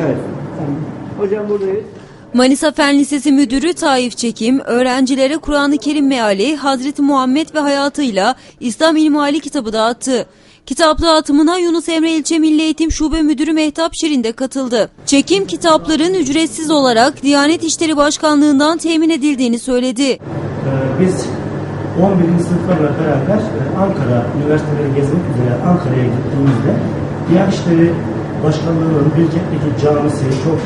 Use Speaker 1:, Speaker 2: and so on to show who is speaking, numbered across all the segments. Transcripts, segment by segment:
Speaker 1: Evet. Tamam. Hocam buradayız.
Speaker 2: Manisa Fen Lisesi Müdürü Taif Çekim, öğrencilere Kur'an-ı Kerim meali, Hazreti Muhammed ve hayatıyla İslam İlmihali kitabı dağıttı. Kitap dağıtımına Yunus Emre İlçe Milli Eğitim Şube Müdürü Mehtap Şirin de katıldı. Çekim kitapların ücretsiz olarak Diyanet İşleri Başkanlığı'ndan temin edildiğini söyledi.
Speaker 3: Ee, biz 11. sınıflarla beraber e, Ankara üniversiteleri gezmek üzere Ankara'ya gittiğimizde Diyanet İşleri Başkanlığı'nın Bilkent'teki camisi çok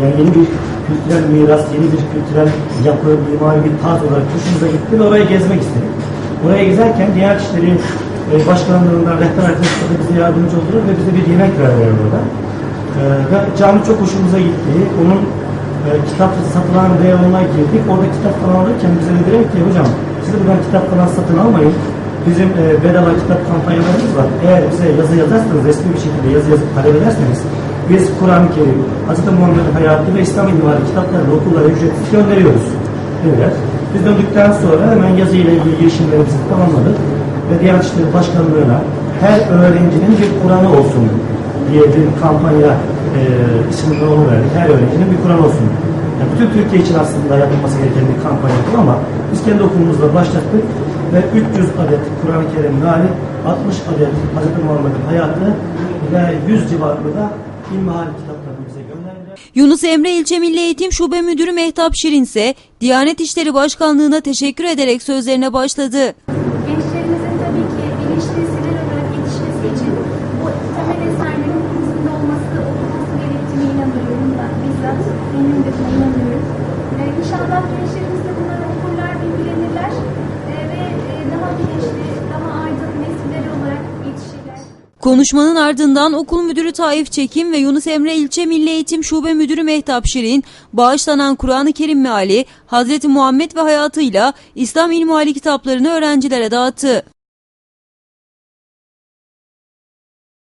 Speaker 3: yani yeni bir kültürel miras, yeni bir kültürel yapı, mimari bir tarz olarak hoşumuza gitti ve orayı gezmek istedik. Oraya gezerken Diyanet İşleri e, Başkanlığı'ndan rehber arkadaşlar da bize yardımcı oldular ve bize bir yemek verdiler orada. Ee, ve cami çok hoşumuza gitti. Onun e, kitap satılan reyonuna girdik. Orada kitap falan alırken bize dediler ki hocam siz buradan kitap falan satın almayın. Bizim e, bedava kitap kampanyalarımız var. Eğer bize yazı yazarsanız, resmi bir şekilde yazı yazıp talep ederseniz biz Kur'an-ı Kerim, Hz. Muhammed'in hayatı ve İslam ilmihali kitaplarını okullara ücretsiz gönderiyoruz. Dediler. Biz döndükten sonra hemen yazı ile ilgili girişimlerimizi tamamladık ve Diyanet İşleri Başkanlığı'na her öğrencinin bir Kur'an'ı olsun diye bir kampanya e, ismini onu verdik. Her öğrencinin bir Kur'an olsun. Yani bütün Türkiye için aslında yapılması gereken bir kampanya bu ama biz kendi okulumuzda başlattık ve 300 adet Kur'an-ı Kerim meali, 60 adet Hz. Muhammed'in hayatı ve 100 civarında da İlmihal kitaplarını bize gönderdiler.
Speaker 2: Yunus Emre İlçe Milli Eğitim Şube Müdürü Mehtap Şirin ise Diyanet İşleri Başkanlığı'na teşekkür ederek sözlerine başladı. Konuşmanın ardından okul müdürü Taif Çekim ve Yunus Emre İlçe Milli Eğitim Şube Müdürü Mehtap Şirin, bağışlanan Kur'an-ı Kerim meali, Hazreti Muhammed ve hayatıyla İslam İlmihali kitaplarını öğrencilere dağıttı.